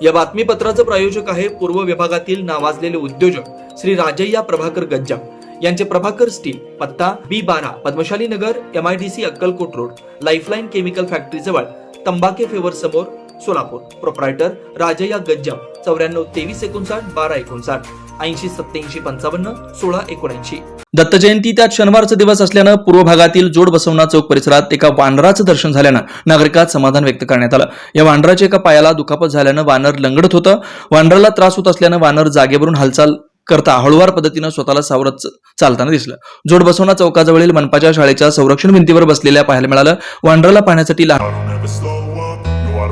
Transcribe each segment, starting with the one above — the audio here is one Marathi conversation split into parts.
या बातमीपत्राचं प्रायोजक आहे पूर्व विभागातील नावाजलेले उद्योजक श्री राजय्या प्रभाकर गज्जम यांचे प्रभाकर स्टील पत्ता बी बारा Padmashali Nagar M I D C Akkalkot road lifeline chemical factory जवळ तंबाके फेवर समोर सोलापूर. प्रोप्रायटर राजया गज्जम चौऱ्याण्णव तेवीस एकोणसाठ बारा एकोणसाठ ऐंशी सत्याऐंशी पंचावन्न सोळा एकोणऐंशी. दत्त जयंती त्यात शनिवारचा दिवस असल्यानं पूर्व भागातील जोड बसवना चौक परिसरात एका वानराचं दर्शन झाल्यानं नागरिकात समाधान व्यक्त करण्यात आलं. या वानराच्या एका पायाला दुखापत झाल्यानं वानर लंगडत होतं. वानराला त्रास होत असल्यानं वानर जागेवरून हालचाल करता हळूवार पद्धतीनं स्वतःला सावरत चालताना दिसलं. जोड बसवना चौकाजवळील मनपाच्या शाळेच्या संरक्षण भिंतीवर बसलेल्या पाहायला मिळालं. वानराला पाहण्यासाठी लहान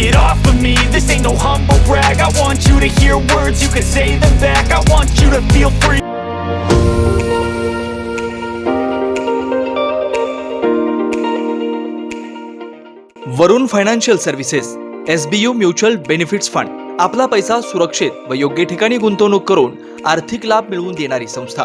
Get off of me, this ain't no humble brag I want you to hear words, you can say them back I want you to feel free Varun financial services S B U mutual benefits fund आपला पैसा सुरक्षित व योग्य ठिकाणी गुंतवणूक करून आर्थिक लाभ मिळवून देणारी संस्था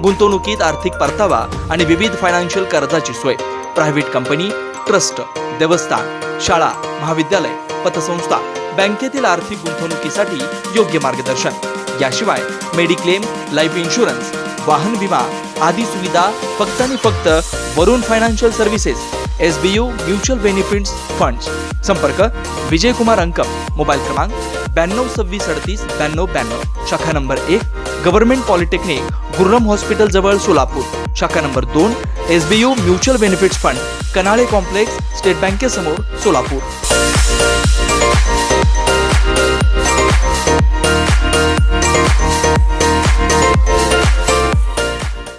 गुंतवणुकीत आर्थिक परतावा आणि विविध फायनान्शियल कर्जाची सोय. प्रायव्हेट कंपनी ट्रस्ट देवस्थान शाळा महाविद्यालय पतसंस्था बँकेतील आर्थिक गुंतवणुकीसाठी योग्य मार्गदर्शन. याशिवाय मेडिक्लेम लाईफ इन्शुरन्स वाहन विमा आदी सुविधा फक्त आणि फक्त Varun financial services S B U mutual benefits funds संपर्क विजय कुमार अंकम मोबाईल क्रमांक ब्याण्णव सव्वीस अडतीस ब्याण्णव ब्याण्णव. शाखा नंबर एक गव्हर्नमेंट पॉलिटेक्निक गुर्रम हॉस्पिटल जवळ सोलापूर. शाखा नंबर दोन S B U mutual benefits fund Kanale complex state बँकेसमोर Solapur.